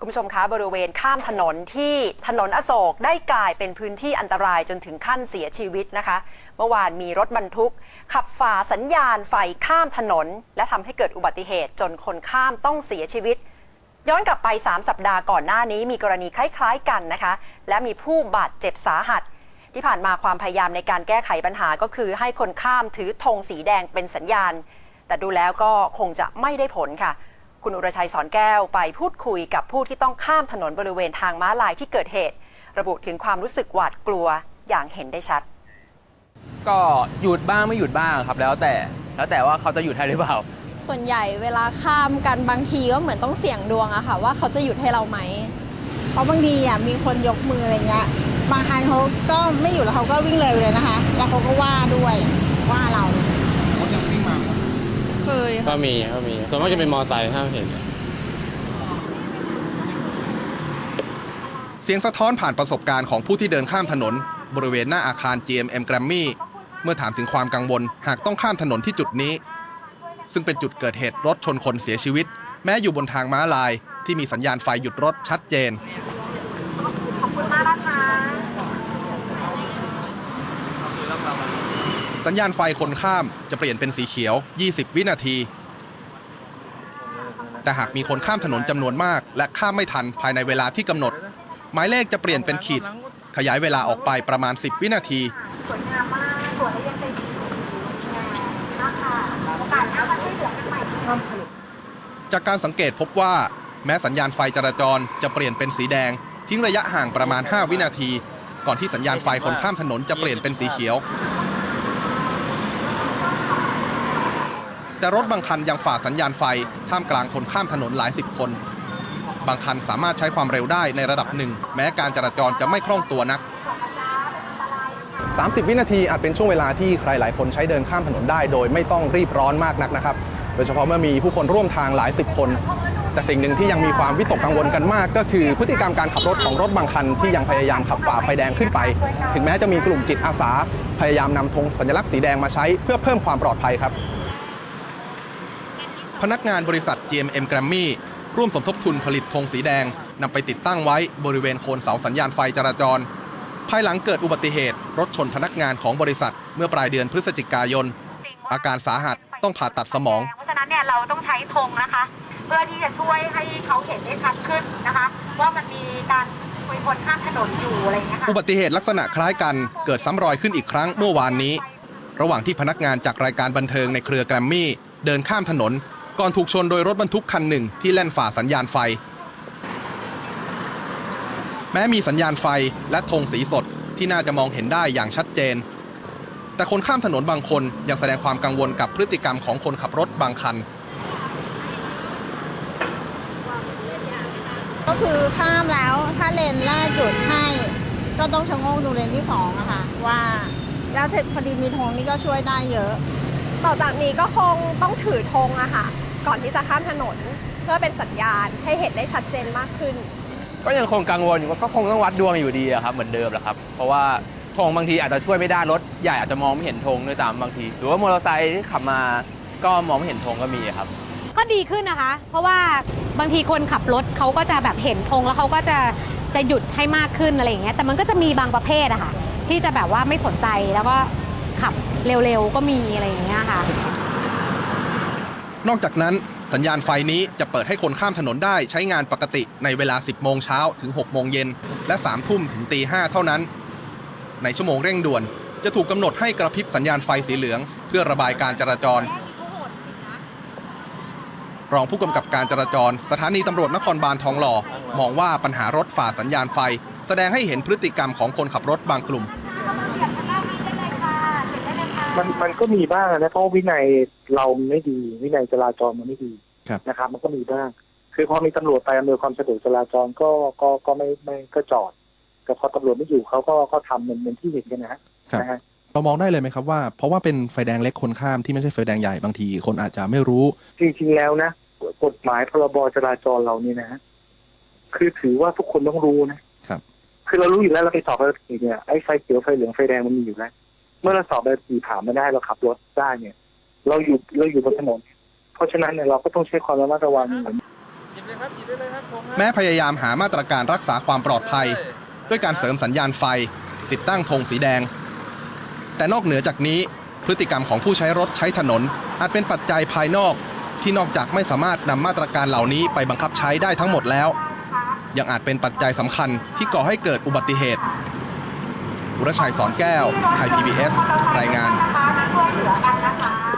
คุณผู้ชมคะบริเวณข้ามถนนที่ถนนอโศกได้กลายเป็นพื้นที่อันตรายจนถึงขั้นเสียชีวิตนะคะ เมื่อวานมีรถบรรทุก ขับฝ่าสัญญาณไฟข้ามถนน และทำให้เกิดอุบัติเหตุจนคนข้ามต้องเสียชีวิต ย้อนกลับไป 3 สัปดาห์ก่อนหน้านี้มีกรณีคล้าย ๆ กันนะคะ และมีผู้บาดเจ็บสาหัส ที่ผ่านมาความพยายามในการแก้ไขปัญหาก็คือให้คนข้ามถือธงสีแดงเป็นสัญญาณ แต่ดูแล้วก็คงจะไม่ได้ผลค่ะ คุณอุรชัยสอนแก้วไปพูดคุยกับผู้ที่ต้องข้ามถนนบริเวณทางม้าลายที่เกิดเหตุ ระบุถึงความรู้สึกหวาดกลัวอย่างเห็นได้ชัด ก็หยุดบ้างไม่หยุดบ้างครับ แล้วแต่แล้วแต่ว่าเขาจะหยุดให้หรือเปล่า ส่วนใหญ่เวลาข้ามกันบางทีก็เหมือนต้องเสี่ยงดวงอะค่ะ ว่าเขาจะหยุดให้เราไหมเพราะบางทีอะมีคนยกมืออะไรเงี้ยบางคันเขาก็ไม่อยู่แล้วเขาก็วิ่งเลยเลยนะคะ แล้วเขาก็ว่าด้วยว่าเรา เคยก็มีก็มีส่วนมากจะเป็นมอไซค์ถ้าเห็น เสียงสะท้อนผ่านประสบการณ์ของผู้ที่เดินข้ามถนน บริเวณหน้าอาคาร GMM Grammy เมื่อถามถึงความกังวลหากต้องข้ามถนนที่จุดนี้ ซึ่งเป็นจุดเกิดเหตุรถชนคนเสียชีวิต แม้อยู่บนทางม้าลายที่มีสัญญาณไฟหยุดรถชัดเจน สัญญาณไฟคนข้ามจะเปลี่ยนเป็นสีเขียว 20 วินาที แต่หากมีคนข้ามถนนจำนวนมาก และข้ามไม่ทันภายในเวลาที่กำหนด หมายเลขจะเปลี่ยนเป็นขีด ขยายเวลาออกไปประมาณ 10 วินาที สวยงามมากสวยและยังเป็นสีงามนะคะโอกาสหน้ามาช่วยเหลือกันใหม่จากการสังเกตพบว่า แม้สัญญาณไฟจราจรจะเปลี่ยนเป็นสีแดง ทิ้งระยะห่างประมาณ 5 วินาที ก่อนที่สัญญาณไฟคนข้ามถนนจะเปลี่ยนเป็นสีเขียว แต่รถบางคันยังฝ่าสัญญาณไฟท่ามกลางคนข้ามถนนหลายสิบคน บางคันสามารถใช้ความเร็วได้ในระดับหนึ่ง แม้การจราจรจะไม่คล่องตัวนัก 30 วินาทีอาจเป็นช่วงเวลาที่ใครหลายคนใช้เดินข้ามถนนได้ โดยไม่ต้องรีบร้อนมากนักนะครับ โดยเฉพาะเมื่อมีผู้คนร่วมทางหลายสิบคน แต่สิ่งหนึ่งที่ยังมีความวิตกกังวลกันมาก ก็คือพฤติกรรมการขับรถของรถบางคันที่ยังพยายามขับฝ่าไฟแดงขึ้นไป ถึงแม้จะมีกลุ่มจิตอาสา พยายามนำธงสัญลักษณ์สีแดงมาใช้เพื่อเพิ่มความปลอดภัยครับ พนักงานบริษัท GMM Grammy ร่วมสมทบทุนผลิตธงสีแดงนำไปติดตั้งไว้บริเวณโคนเสาสัญญาณไฟจราจร ภายหลังเกิดอุบัติเหตุ รถชนพนักงานของบริษัท เมื่อปลายเดือนพฤศจิกายน อาการสาหัสต้องผ่าตัดสมอง เพราะฉะนั้นเนี่ยเราต้องใช้ธงนะคะ เพื่อที่จะช่วยให้เขาเห็นได้ชัดขึ้นนะคะ ว่ามันมีการคุยคนข้ามถนนอยู่อะไรอย่างเงี้ยค่ะอุบัติเหตุลักษณะคล้ายกันเกิดซ้ำรอยขึ้นอีกครั้งเมื่อวานนี้ ระหว่างที่พนักงานจากรายการบันเทิงในเครือแกรมมี่เดินข้ามถนน ก่อนถูกชนโดยรถบรรทุกคันหนึ่งที่แล่นฝ่าสัญญาณไฟ แม้มีสัญญาณไฟและธงสีสดที่น่าจะมองเห็นได้อย่างชัดเจน แต่คนข้ามถนนบางคนยังแสดงความกังวลกับพฤติกรรมของคนขับรถบางคัน ก็คือข้ามแล้วถ้าเลนแรกหยุดให้ ก็ต้องชะโงกดูเลนที่สองอะค่ะว่าแล้วพอดีมีธงนี่ก็ช่วยได้เยอะ ต่อจากนี้ก็คงต้องถือธงอะค่ะ ก่อนที่จะข้ามถนน เพื่อเป็นสัญญาณให้เห็นได้ชัดเจนมากขึ้น ก็ยังคงกังวลอยู่ว่าก็คงต้องวัดดวงอยู่ดีอะครับเหมือนเดิมแหละครับ เพราะว่าธงบางทีอาจจะช่วยไม่ได้รถใหญ่อาจจะมองไม่เห็นธงด้วยตามบางที หรือว่ามอเตอร์ไซค์ที่ขับมาก็มองไม่เห็นธงก็มีครับ ก็ดีขึ้นนะคะ เพราะว่าบางทีคนขับรถเขาก็จะแบบเห็นธงแล้วเขาก็จะจะหยุดให้มากขึ้นอะไรอย่างเงี้ยแต่มันก็จะมีบางประเภทอะค่ะที่จะแบบว่าไม่สนใจแล้วก็ขับเร็วๆก็มีอะไรอย่างเงี้ยค่ะ นอกจากนั้นสัญญาณไฟนี้จะเปิดให้คนข้ามถนนได้ใช้งานปกติในเวลา 10 โมงเช้าถึง 6 โมงเย็น และ 3 ทุ่มถึงตี 5 เท่านั้น ในชั่วโมงเร่งด่วน จะถูกกำหนดให้กระพริบสัญญาณไฟสีเหลือง เพื่อระบายการจราจร รองผู้กำกับการจราจร สถานีตำรวจนครบาลทองหล่อ มองว่าปัญหารถฝ่าสัญญาณไฟ แสดงให้เห็นพฤติกรรมของคนขับรถบางกลุ่ม มันมันก็มีบ้างนะเพราะวินัยเราไม่ดี วินัยจราจรมันไม่ดีครับนะครับมันก็มีบ้าง คือพอมีตำรวจไปอำนวยความสะดวกจราจรก็ก็ก็ไม่ไม่ก็จอด แต่พอตำรวจไม่อยู่เขาก็ก็ทำเหมือนเหมือนที่เห็นกันนะฮะครับนะฮะเรามองได้เลยไหมครับว่า เพราะว่าเป็นไฟแดงเล็กคนข้ามที่ไม่ใช่ไฟแดงใหญ่บางทีคนอาจจะไม่รู้ จริงๆแล้วนะกฎหมายพรบจราจรเรานี่นะฮะคือถือว่าทุกคนต้องรู้นะครับ คือเรารู้อยู่แล้วเราไปสอบใบขับขี่เนี่ยไอ้ไฟเขียวไฟเหลืองไฟแดงมันมีอยู่แล้ว เมื่อเราสอบใบขับขี่ผ่านไม่ได้เราขับรถได้เนี่ย เราอยู่เราอยู่บนถนน เพราะฉะนั้นเนี่ยเราก็ต้องใช้ความระมัดระวังเหมือนแม้พยายามหามาตรการรักษาความปลอดภัย ด้วยการเสริมสัญญาณไฟ ติดตั้งธงสีแดง แต่นอกเหนือจากนี้พฤติกรรมของผู้ใช้รถใช้ถนน อาจเป็นปัจจัยภายนอก ที่นอกจากไม่สามารถนำมาตรการเหล่านี้ไปบังคับใช้ได้ทั้งหมดแล้ว ยังอาจเป็นปัจจัยสำคัญที่ก่อให้เกิดอุบัติเหตุ อุรชัยสอนแก้ว ไทย PBS รายงาน